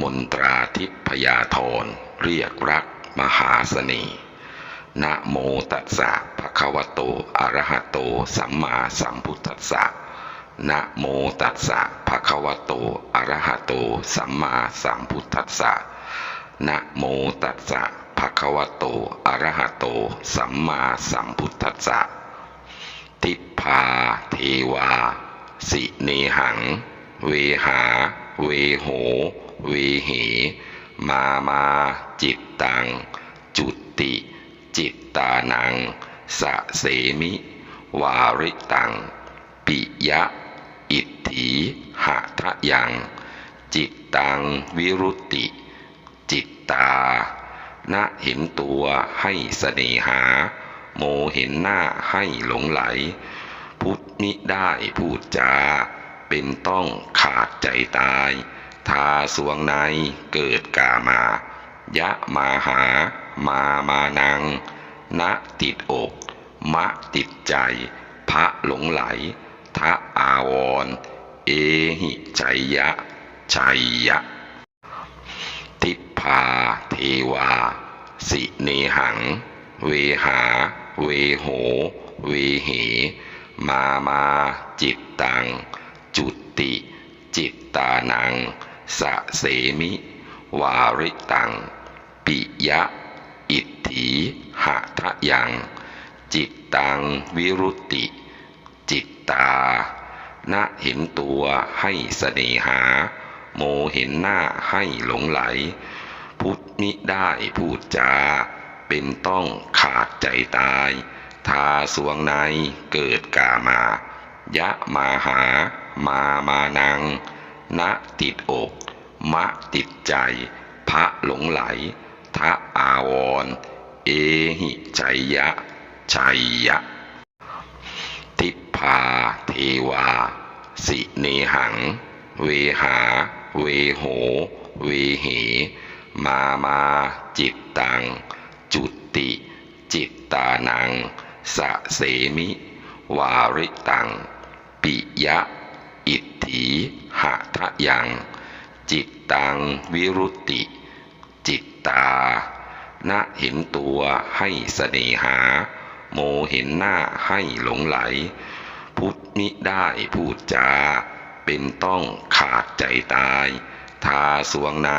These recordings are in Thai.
มนตราทิพยาธรเรียกรักมหาเสน่ห์นะโมตัสสะภะคะวะโตอะระหะโต สัมมาสัมพุทธัสสะนะโมตัสสะภะคะวะโตอะระหะโต สัมมาสัมพุทธัสสะนะโมตัสสะภะคะวะโตอะระหะโต สัมมาสัมพุทธัสสะทิพพาเทวา สิเนหัง เวหา เวโห เวเห มามาจิตตัง จุติ จิตตานัง สะเสมิ วาริตัง ปิยะ อิทธิหะทะยัง จิตตังวิรุติ จิตตา ณเห็นตัวให้เสน่หา โมเห็นหน้าให้หลงไหล พุทธมิได้พูดจา เป็นต้องขาดใจตาย ทาสวงในเกิดกามายะมาหา มามานัง ณติดอก มะติดใจ พระหลงไหล ทะอาวร เอหิใจยะ ชัยยะ ทิพพาเทวา สิเนหัง เวหา เวโห เวเห มามาจิตตัง จุติ จิตตานัง สะเสมิ วาริตัง ปิยะ อิทธิหะทะยัง จิตตังวิรุตติ จิตตา ณเห็นตัวให้เสน่หา โมเห็นหน้าให้หลงไหล พุทธมิได้พูดจา เป็นต้องขาดใจตาย ทาสวงในเกิดกามายะมาหา มามานัง ณติดอก มะติดใจ พระหลงไหล ทะอาวร เอหิใจยะ ชัยยะทิพพาเทวา สิเนหัง เวหา เวโห เวเหมามาจิตตัง จุติ จิตตานังสะเสมิ วาริตัง ปิยะ อิทธิหะทะยัง จิตตังวิรุติ จิตตา ณเห็นตัวให้เสน่หา โมเห็นหน้าให้หลงไหล พุทธมิได้พูดจา เป็นต้องขาดใจตาย ทาสวงใน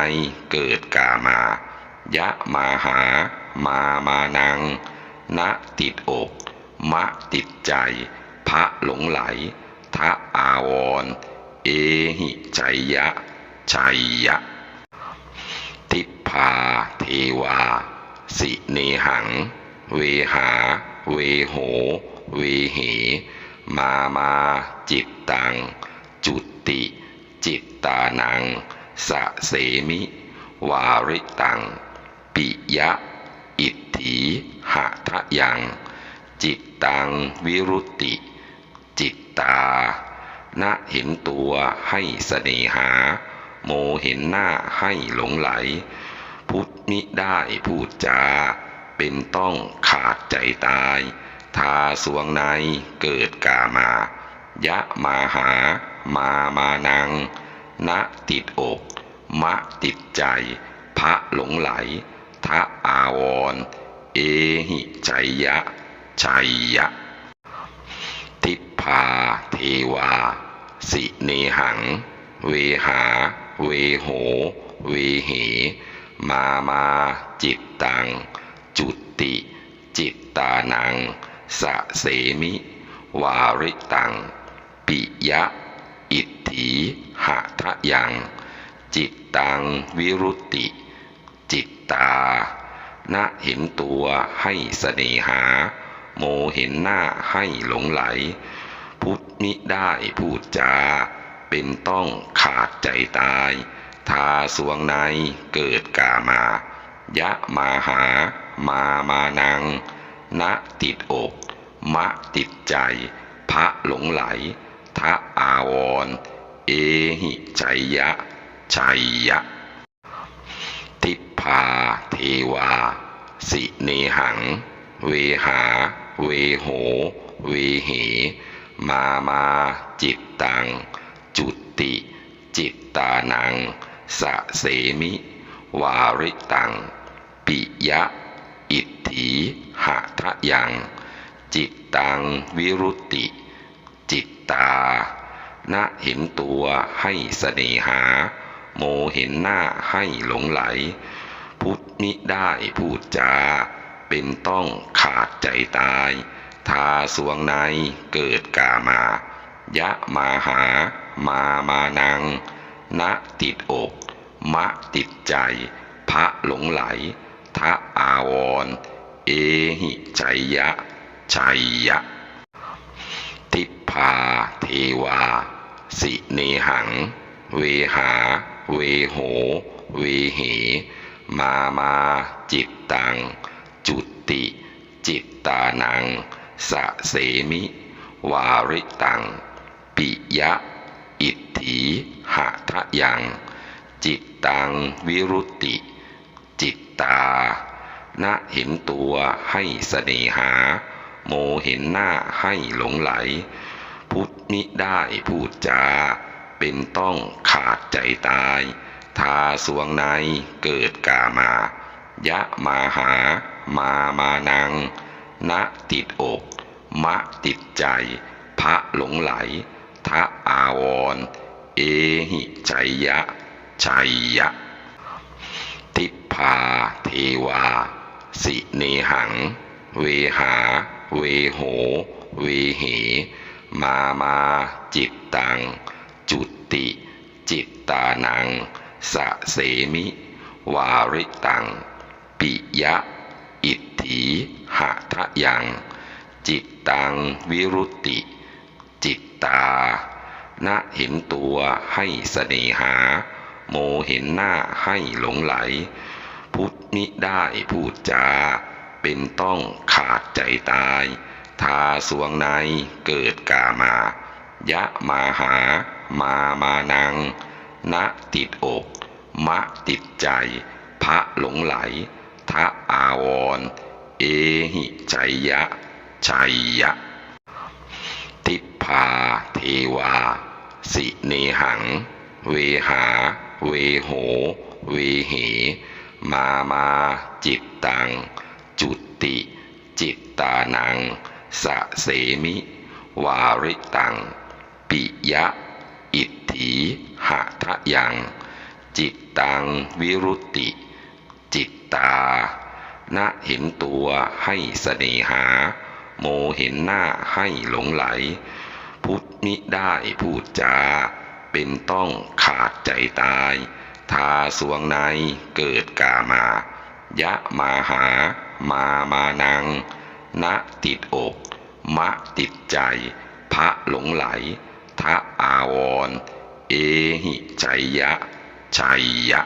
เกิดกามายะมาหา มามานัง ณติดอก มะติดใจ พระหลงไหล ทะอาวร เอหิใจยะ ชัยยะ ทิพาเทวา สิเนหัง เวหา เวโห เวเหมามาจิตตัง จุติ จิตตานัง สะเสมิ วาริตัง ปิยะ อิทธิหะทะยัง จิตตังวิรุติ ตา ณเห็นตัวให้เสน่หา โมเห็นหน้าให้หลงไหล พุทธมิได้พูดจา เป็นต้องขาดใจตาย ทาสวงในเกิดกามายะมาหา มามานัง ณติดอก มะติดใจ พระหลงไหล ทะอาวร เอหิใจยะ ชัยยะ พาเทวา สิเนหัง เวหา เวโห เวเห มามาจิตตัง จุติ จิตตานัง สะเสมิ วาริตัง ปิยะ อิทธิหะทะยัง จิตตังวิรุติ จิตตา ณเห็นตัวให้เสนหาโมเห็นหน้าให้หลงไหล พุทธมิได้พูดจา เป็นต้องขาดใจตาย ทาสวงในเกิดกามายะมาหา มามานังณติดอก มะติดใจ พระหลงไหล ทะอาวร เอหิใจยะ ชัยยะ ทิพพาเทวา สิเนหัง เวหา เวโห เวเห มามาจิตตัง จุติ จิตตานัง สะเสมิ วาริตัง ปิยะ อิทธิหะทะยัง จิตตังวิรุตติ จิตตา ณเห็นตัวให้เสน่หา โมเห็นหน้าให้หลงไหล พุทธมิได้พูดจา เป็นต้องขาดใจตาย ทาสวงในเกิดกามายะมาหา มามานังณติดอก มะติดใจ พระหลงไหล ทะอาวร เอหิใจยะ ชัยยะ ทิพพาเทวา สิเนหัง เวหา เวโห เวเห มามาจิตตัง จุติ จิตตานัง สะเสมิ วาริตัง ปิยะ อิทธิหะทะยัง จิตตังวิรุติ จิตตา ณเห็นตัวให้เสน่หา โมเห็นหน้าให้หลงไหล พุทธมิได้พูดจา เป็นต้องขาดใจตาย ทาสวงในเกิดกามายะมาหา มามานัง ณติดอก มะติดใจ พระหลงไหล ทะอาวร เอหิใจยะ ชัยยะ ทิพาเทวา สิเนหัง เวหา เวโห เวเห มามาจิตตัง จุติ จิตตานัง สะเสมิ วาริตัง ปิยะ อิท ธิหะทะยัง จิตตังวิรุติ จิตตา ณเห็นตัวให้เสน่หา โมเห็นหน้าให้หลงไหล พุทธมิได้พูดจา เป็นต้องขาดใจตาย ทาสวงในเกิดกามายะมาหา มามานัง ณติดอก มะติดใจ พระหลงไหล ทะอาวร์ เอหิใจยะ ชัยยะ ทิพาเทวา สิเนหัง เวหา เวโห เวเห มามาจิตตัง จุติ จิตตานัง สะเสมิ วาริตัง ปิยะ อิทธิหะทะยัง จิตตังวิรุติ จิตตา ณเห็นตัวให้เสน่หา โมเห็นหน้าให้หลงไหล พุทธมิได้พูดจา เป็นต้องขาดใจตาย ทาสวงในเกิดกามายะมาหา มามานัง ณติดอก มะติดใจ พระหลงไหล ทะอาวร เอหิใจยะชัยยะ